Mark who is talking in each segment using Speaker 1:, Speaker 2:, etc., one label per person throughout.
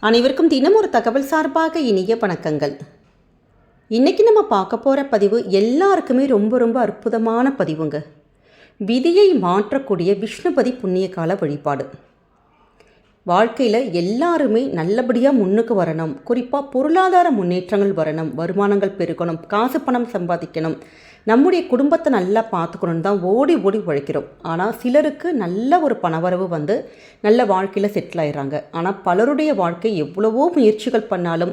Speaker 1: அனைவருக்கும் தினம் ஒரு தகவல் சார்பாக இனிய வணக்கங்கள். இன்றைக்கி நம்ம பார்க்க போகிற பதிவு எல்லாருக்குமே ரொம்ப ரொம்ப அற்புதமான பதிவுங்க. விதியை மாற்றக்கூடிய விஷ்ணுபதி புண்ணிய கால வழிபாடு. வாழ்க்கையில் எல்லாருமே நல்லபடியாக முன்னுக்கு வரணும். குறிப்பாக பொருளாதார முன்னேற்றங்கள் வரணும். வருமானங்கள் பெருகணும். காசு பணம் சம்பாதிக்கணும். நம்முடைய குடும்பத்தை நல்லா பார்த்துக்கணுன்னு தான் ஓடி ஓடி உழைக்கிறோம். ஆனால் சிலருக்கு நல்ல ஒரு பணவரவு வந்து நல்ல வாழ்க்கையில் செட்டில் ஆயிடுறாங்க. ஆனால் பலருடைய வாழ்க்கை எவ்வளவோ முயற்சிகள் பண்ணாலும்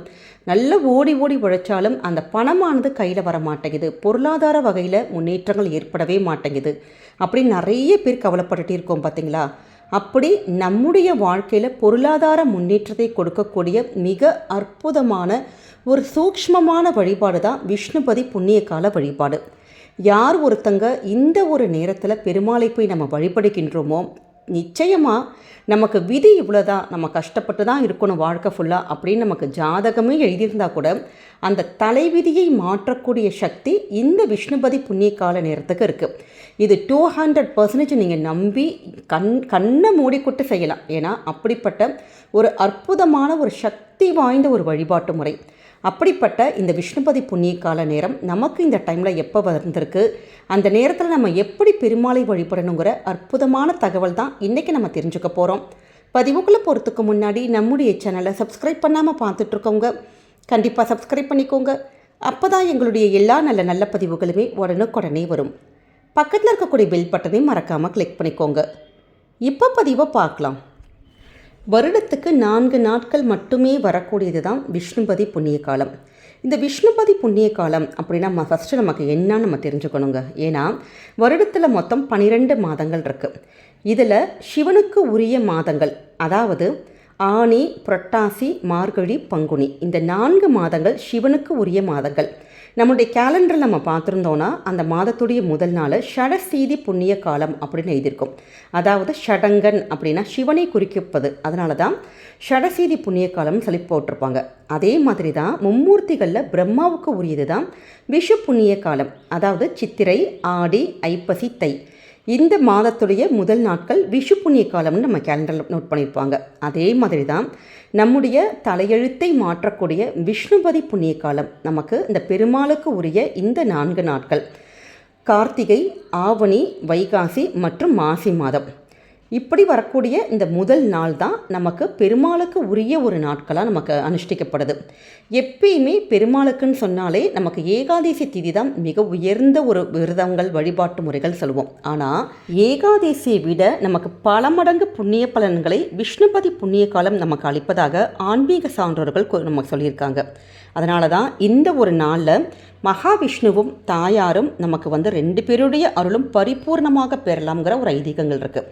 Speaker 1: நல்ல ஓடி ஓடி உழைச்சாலும் அந்த பணமானது கையில் வர மாட்டேங்குது. பொருளாதார வகையில் முன்னேற்றங்கள் ஏற்படவே மாட்டேங்குது. அப்படி நிறைய பேர் கவலைப்பட்டுட்டே இருக்கோம் பார்த்தீங்களா அப்படி நம்முடைய வாழ்க்கையில் பொருளாதார முன்னேற்றத்தை கொடுக்கக்கூடிய மிக அற்புதமான ஒரு சூக்ஷ்மமான வழிபாடு தான் விஷ்ணுபதி புண்ணிய கால வழிபாடு. யார் ஒருத்தங்க இந்த ஒரு நேரத்தில் பெருமாளை போய் நம்ம வழிபடுகின்றோமோ நிச்சயமாக நமக்கு விதி இவ்வளோதான் நம்ம கஷ்டப்பட்டு தான் இருக்கணும் வாழ்க்கை ஃபுல்லாக அப்படின்னு நமக்கு ஜாதகமே எழுதியிருந்தால் கூட அந்த தலைவிதியை மாற்றக்கூடிய சக்தி இந்த விஷ்ணுபதி புண்ணிய கால நேரத்துக்கு இருக்குது இது டூ ஹண்ட்ரட் பர்சன்டேஜ் நீங்கள் நம்பி கண் கண்ணை மூடிக்கொட்டு செய்யலாம். ஏன்னா அப்படிப்பட்ட ஒரு அற்புதமான ஒரு சக்தி வாய்ந்த ஒரு வழிபாட்டு முறை. அப்படிப்பட்ட இந்த விஷ்ணுபதி புண்ணிய கால நேரம் நமக்கு இந்த டைமில் எப்போ வந்திருக்கு? அந்த நேரத்தில் நம்ம எப்படி பெருமாளை வழிபடணுங்கிற அற்புதமான தகவல் தான் இன்றைக்கி நம்ம தெரிஞ்சுக்க போகிறோம் பதிவுக்குள்ளே போகிறதுக்கு முன்னாடி நம்முடைய சேனலை சப்ஸ்கிரைப் பண்ணாமல் பார்த்துட்ருக்கோங்க கண்டிப்பாக சப்ஸ்கிரைப் பண்ணிக்கோங்க. அப்போ தான் எங்களுடைய எல்லா நல்ல நல்ல பதிவுகளுமே உடனுக்குடனே வரும். பக்கத்தில் இருக்கக்கூடிய பெல் பட்டனையும் மறக்காமல் கிளிக் பண்ணிக்கோங்க. இப்போ பதிவை பார்க்கலாம். வருடத்துக்கு நான்கு நாட்கள் மட்டுமே வரக்கூடியது தான் விஷ்ணுபதி புண்ணிய காலம். இந்த விஷ்ணுபதி புண்ணிய காலம் அப்படின்னா நம்ம ஃபஸ்ட்டு நமக்கு என்னன்னு நம்ம தெரிஞ்சுக்கணுங்க. ஏன்னா வருடத்தில் மொத்தம் பன்னிரெண்டு மாதங்கள் இருக்குது இதில் சிவனுக்கு உரிய மாதங்கள் அதாவது ஆனி புரட்டாசி மார்கழி பங்குனி இந்த நான்கு மாதங்கள் சிவனுக்கு உரிய மாதங்கள். நம்மளுடைய கேலண்டரில் நம்ம பார்த்துருந்தோன்னா அந்த மாதத்துடைய முதல் நாள் ஷடசீதி புண்ணிய காலம் அப்படின்னு எழுதியிருக்கும். அதாவது ஷடங்கன் அப்படின்னா சிவனை குறிக்கப்பது. அதனால தான் ஷடசீதி புண்ணிய காலம்னு சொல்லி போட்டிருப்பாங்க. அதே மாதிரி தான் மும்மூர்த்திகளில் பிரம்மாவுக்கு உரியது தான் விஷு புண்ணிய காலம். அதாவது சித்திரை ஆடி ஐப்பசி தை. இந்த மாதத்துடைய முதல் நாட்கள் விஷு புண்ணிய காலம்னு நம்ம கேலண்டரில் நோட் பண்ணியிருப்பாங்க. அதே மாதிரி தான் நம்முடைய தலையெழுத்தை மாற்றக்கூடிய விஷ்ணுபதி புண்ணிய காலம் நமக்கு இந்த பெருமாளுக்கு உரிய இந்த நான்கு நாட்கள். கார்த்திகை ஆவணி வைகாசி மற்றும் மாசி மாதம். இப்படி வரக்கூடிய இந்த முதல் நாள் தான் நமக்கு பெருமாளுக்கு உரிய ஒரு நாட்களாக நமக்கு அனுஷ்டிக்கப்படுது. எப்பயுமே பெருமாளுக்குன்னு சொன்னாலே நமக்கு ஏகாதேசி திதி தான் மிக உயர்ந்த ஒரு விரதங்கள் வழிபாட்டு முறைகள் சொல்லுவோம். ஆனால் ஏகாதேசியை விட நமக்கு பல மடங்கு புண்ணிய பலன்களை விஷ்ணுபதி புண்ணிய காலம் நமக்கு அளிப்பதாக ஆன்மீக சான்றோர்கள் நமக்கு சொல்லியிருக்காங்க. அதனால தான் இந்த ஒரு நாளில் மகாவிஷ்ணுவும் தாயாரும் நமக்கு வந்து ரெண்டு பேருடைய அருளும் பரிபூர்ணமாக பெறலாம்ங்கிற ஒரு ஐதீகங்கள் இருக்குது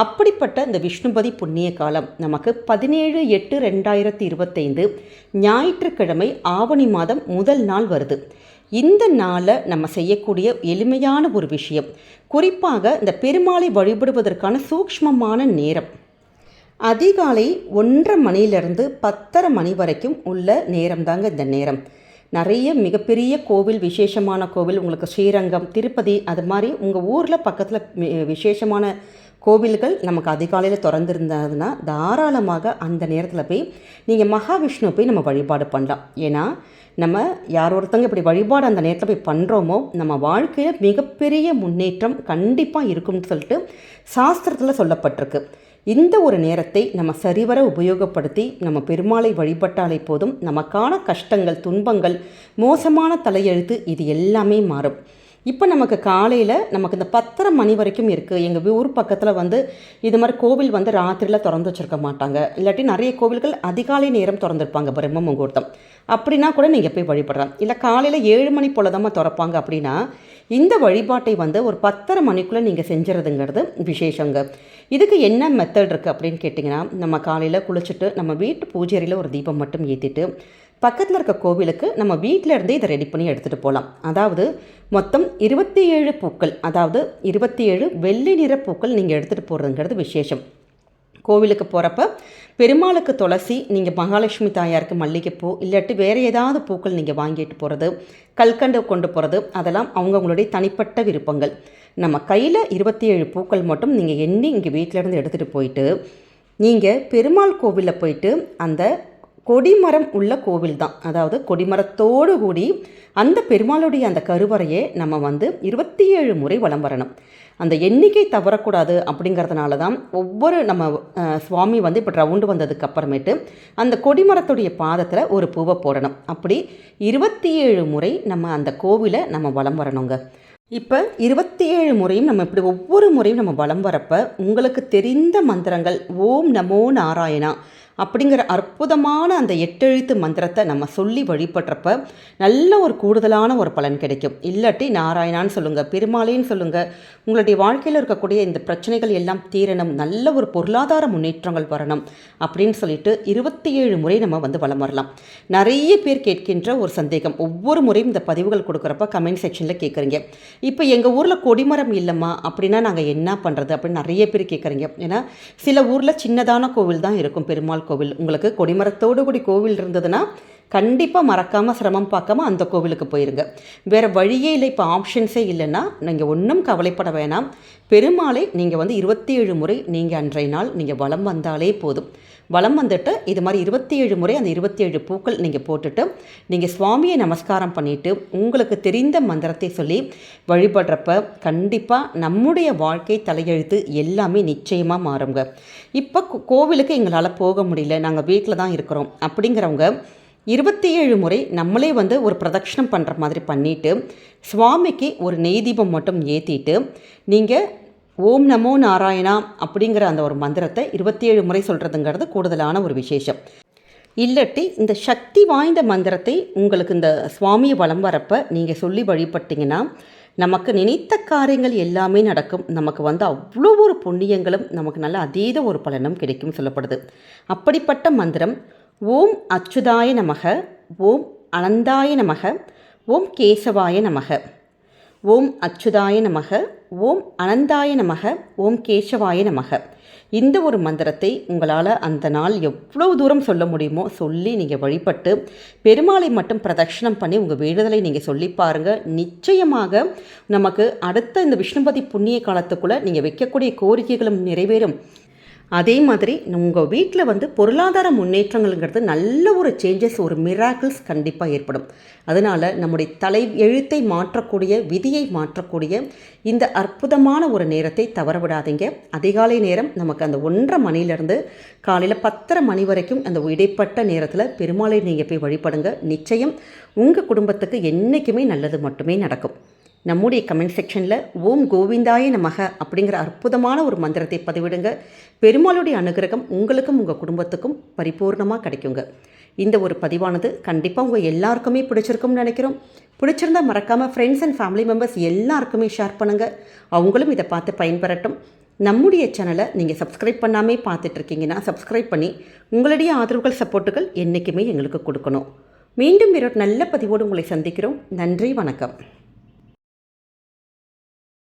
Speaker 1: அப்படிப்பட்ட இந்த விஷ்ணுபதி புண்ணிய காலம் நமக்கு பதினேழு எட்டு ரெண்டாயிரத்தி இருபத்தைந்து ஞாயிற்றுக்கிழமை ஆவணி மாதம் முதல் நாள் வருது. இந்த நாளை நம்ம செய்யக்கூடிய எளிமையான ஒரு விஷயம் குறிப்பாக இந்த பெருமாளை வழிபடுவதற்கான சூக்ஷ்மமான நேரம். அதிகாலை ஒன்றரை மணிலிருந்து பத்தரை மணி வரைக்கும் உள்ள நேரம் தாங்க இந்த நேரம். நிறைய மிகப்பெரிய கோவில் விசேஷமான கோவில் உங்களுக்கு ஸ்ரீரங்கம் திருப்பதி அது மாதிரி உங்கள் ஊரில் பக்கத்தில் விசேஷமான கோவில்கள் நமக்கு அதிகாலையில் திறந்துருந்ததுன்னா தாராளமாக அந்த நேரத்தில் போய் நீங்கள் மகாவிஷ்ணு போய் நம்ம வழிபாடு பண்ணலாம். ஏன்னா நம்ம யார் ஒருத்தங்க இப்படி வழிபாடு அந்த நேரத்தில் போய் பண்ணுறோமோ நம்ம வாழ்க்கையில் மிகப்பெரிய முன்னேற்றம் கண்டிப்பாக இருக்கும்னு சொல்லிட்டு சாஸ்திரத்தில் சொல்லப்பட்டிருக்கு. இந்த ஒரு நேரத்தை நம்ம சரிவர உபயோகப்படுத்தி நம்ம பெருமாளை வழிபட்டாலே போதும் நமக்கான கஷ்டங்கள் துன்பங்கள் மோசமான தலையெழுத்து இது எல்லாமே மாறும். இப்போ நமக்கு காலையில் நமக்கு இந்த பத்தரை மணி வரைக்கும் இருக்குது எங்கள் ஊர் பக்கத்தில் வந்து இது மாதிரி கோவில் வந்து ராத்திரியில் திறந்து வச்சுருக்க மாட்டாங்க. இல்லாட்டி நிறைய கோவில்கள் அதிகாலை நேரம் திறந்துருப்பாங்க பிரம்ம முகூர்த்தம். அப்படின்னா கூட நீங்கள் போய் வழிபடலாம். இல்லை காலையில் ஏழு மணி போல் தான் திறப்பாங்க அப்படின்னா இந்த வழிபாட்டை வந்து ஒரு பத்தரை மணிக்குள்ளே நீங்கள் செஞ்சுறதுங்கிறது விசேஷங்க. இதுக்கு என்ன மெத்தட் இருக்குது அப்படின்னு கேட்டிங்கன்னா நம்ம காலையில் குளிச்சுட்டு நம்ம வீட்டு பூஜை அறையில் ஒரு தீபம் மட்டும் ஏற்றிட்டு பக்கத்தில் இருக்க கோவிலுக்கு நம்ம வீட்டில் இருந்தே இதை ரெடி பண்ணி எடுத்துகிட்டு போகலாம் அதாவது மொத்தம் இருபத்தி ஏழு பூக்கள் அதாவது இருபத்தி ஏழு வெள்ளி நிற பூக்கள் நீங்கள் எடுத்துகிட்டு போகிறதுங்கிறது விசேஷம். கோவிலுக்கு போகிறப்ப பெருமாளுக்கு துளசி நீங்கள் மகாலட்சுமி தாயாருக்கு மல்லிகைப்பூ இல்லாட்டி வேறு ஏதாவது பூக்கள் நீங்கள் வாங்கிட்டு போகிறது கல்கண்டு கொண்டு போகிறது அதெல்லாம் அவங்கவுங்களுடைய தனிப்பட்ட விருப்பங்கள். நம்ம கையில் இருபத்தி ஏழு பூக்கள் மட்டும் நீங்கள் எண்ணி இங்கே வீட்டிலேருந்து எடுத்துகிட்டு போயிட்டு நீங்கள் பெருமாள் கோவிலில் போயிட்டு அந்த கொடிமரம் உள்ள கோவில் தான் அதாவது கொடிமரத்தோடு கூடி அந்த பெருமாளுடைய அந்த கருவறையை நம்ம வந்து இருபத்தி ஏழு முறை வலம் வரணும். அந்த எண்ணிக்கை தவறக்கூடாது அப்படிங்கிறதுனால தான் ஒவ்வொரு நம்ம சுவாமி வந்து இப்போ ரவுண்டு வந்ததுக்கு அப்புறமேட்டு அந்த கொடிமரத்துடைய பாதத்தில் ஒரு பூவை போடணும். அப்படி இருபத்தி ஏழு முறை நம்ம அந்த கோவிலை நம்ம வலம் வரணுங்க. இப்போ இருபத்தி ஏழு முறையும் நம்ம இப்படி ஒவ்வொரு முறையும் நம்ம வலம் வரப்ப உங்களுக்கு தெரிந்த மந்திரங்கள் ஓம் நமோ நாராயணா அப்படிங்கிற அற்புதமான அந்த எட்டெழுத்து மந்திரத்தை நம்ம சொல்லி வழிபடுறப்ப நல்ல ஒரு கூடுதலான ஒரு பலன் கிடைக்கும். இல்லாட்டி நாராயணான்னு சொல்லுங்கள் பெருமாளேன்னு சொல்லுங்கள் உங்களுடைய வாழ்க்கையில் இருக்கக்கூடிய இந்த பிரச்சனைகள் எல்லாம் தீரணும் நல்ல ஒரு பொருளாதார முன்னேற்றங்கள் வரணும் அப்படின்னு சொல்லிட்டு இருபத்தி ஏழு முறை நம்ம வந்து வலம் வரலாம். நிறைய பேர் கேட்கின்ற ஒரு சந்தேகம். ஒவ்வொரு முறையும் இந்த பதிவுகள் கொடுக்குறப்ப கமெண்ட் செக்ஷனில் கேட்குறீங்க. இப்போ எங்கள் ஊரில் கொடிமரம் இல்லைம்மா அப்படின்னா நாங்கள் என்ன பண்ணுறது அப்படின்னு நிறைய பேர் கேட்குறீங்க. ஏன்னா சில ஊரில் சின்னதான கோவில் தான் இருக்கும் பெருமாள் கோவில். உங்களுக்கு கொடிமரத்தோடு கூடி கோவில் இருந்ததுன்னா கண்டிப்பாக மறக்காமல் சிரமம் பார்க்காம அந்த கோவிலுக்கு போயிருங்க. வேறு வழியே இல்லை இப்போ ஆப்ஷன்ஸே இல்லைன்னா நீங்கள் ஒன்றும் கவலைப்பட வேணாம். பெருமாளை நீங்கள் வந்து இருபத்தி ஏழு முறை நீங்கள் அன்றைய நாள் நீங்கள் வளம் வந்தாலே போதும். வலம் வந்துட்டு இது மாதிரி இருபத்தி ஏழு முறை அந்த இருபத்தி ஏழு பூக்கள் நீங்கள் போட்டுட்டு நீங்கள் சுவாமியை நமஸ்காரம் பண்ணிவிட்டு உங்களுக்கு தெரிந்த மந்திரத்தை சொல்லி வழிபடுறப்ப கண்டிப்பாக நம்முடைய வாழ்க்கை தலையெழுத்து எல்லாமே நிச்சயமாக மாறுங்க. இப்போ கோவிலுக்கு எங்களால் போக முடியல நாங்கள் வீட்டில் தான் இருக்கிறோம் அப்படிங்கிறவங்க இருபத்தி ஏழு முறை நம்மளே வந்து ஒரு பிரதட்சணம் பண்ணுற மாதிரி பண்ணிவிட்டு சுவாமிக்கு ஒரு நெய் தீபம் மட்டும் ஏற்றிட்டு நீங்கள் ஓம் நமோ நாராயணா அப்படிங்கிற அந்த ஒரு மந்திரத்தை இருபத்தி ஏழு முறை சொல்கிறதுங்கிறது கூடுதலான ஒரு விசேஷம். இல்லாட்டி இந்த சக்தி வாய்ந்த மந்திரத்தை உங்களுக்கு இந்த சுவாமியை வலம் வரப்போ நீங்கள் சொல்லி வழிபட்டிங்கன்னா நமக்கு நினைத்த காரியங்கள் எல்லாமே நடக்கும். நமக்கு வந்து அவ்வளோ ஒரு புண்ணியங்களும் நமக்கு நல்ல அதீத ஒரு பலனும் கிடைக்கும் சொல்லப்படுது. அப்படிப்பட்ட மந்திரம் ஓம் அச்சுதாய நமக ஓம் அனந்தாய நமக ஓம் கேசவாய நமக ஓம் அச்சுதாய நமக ஓம் அனந்தாய நமக ஓம் கேசவாய நமக. இந்த ஒரு மந்திரத்தை உங்களால் அந்த நாள் எவ்வளவு தூரம் சொல்ல முடியுமோ சொல்லி நீங்கள் வழிபட்டு பெருமாளை மட்டும் பிரதட்சிணம் பண்ணி உங்கள் வேண்டுதலை நீங்கள் சொல்லி பாருங்கள் நிச்சயமாக நமக்கு அடுத்த இந்த விஷ்ணுபதி புண்ணிய காலத்துக்குள்ளே நீங்கள் வைக்கக்கூடிய கோரிக்கைகளும் நிறைவேறும். அதே மாதிரி உங்கள் வீட்டில் வந்து பொருளாதார முன்னேற்றங்கள்ங்கிறது நல்ல ஒரு சேஞ்சஸ் ஒரு மிராக்கிள்ஸ் கண்டிப்பாக ஏற்படும். அதனால் நம்முடைய தலை எழுத்தை மாற்றக்கூடிய விதியை மாற்றக்கூடிய இந்த அற்புதமான ஒரு நேரத்தை தவற விடாதீங்க. அதிகாலை நேரம் நமக்கு அந்த ஒன்றரை மணிலேருந்து காலையில் பத்தரை மணி வரைக்கும் அந்த இடைப்பட்ட நேரத்தில் பெருமாளை நீங்கள் போய் வழிபடுங்க. நிச்சயம் உங்கள் குடும்பத்துக்கு என்றைக்குமே நல்லது மட்டுமே நடக்கும். நம்முடைய கமெண்ட் செக்ஷனில் ஓம் கோவிந்தாய நமக அப்படிங்கிற அற்புதமான ஒரு மந்திரத்தை பதிவிடுங்க. பெருமாளுடைய அனுகிரகம் உங்களுக்கும் உங்கள் குடும்பத்துக்கும் பரிபூர்ணமாக கிடைக்குங்க. இந்த ஒரு பதிவானது கண்டிப்பாக உங்கள் எல்லாருக்குமே பிடிச்சிருக்கும்னு நினைக்கிறோம். பிடிச்சிருந்தா மறக்காமல் ஃப்ரெண்ட்ஸ் அண்ட் ஃபேமிலி மெம்பர்ஸ் எல்லாருக்குமே ஷேர் பண்ணுங்கள் அவங்களும் இதை பார்த்து பயன்பெறட்டும். நம்முடைய சேனலை நீங்கள் சப்ஸ்கிரைப் பண்ணாமே பார்த்துட்ருக்கீங்கன்னா சப்ஸ்கிரைப் பண்ணி உங்களுடைய ஆதரவுகள் சப்போர்ட்டுகள் என்றைக்குமே எங்களுக்கு கொடுக்கணும். மீண்டும் ஒரு நல்ல பதிவோடு உங்களை சந்திக்கிறோம். நன்றி வணக்கம்.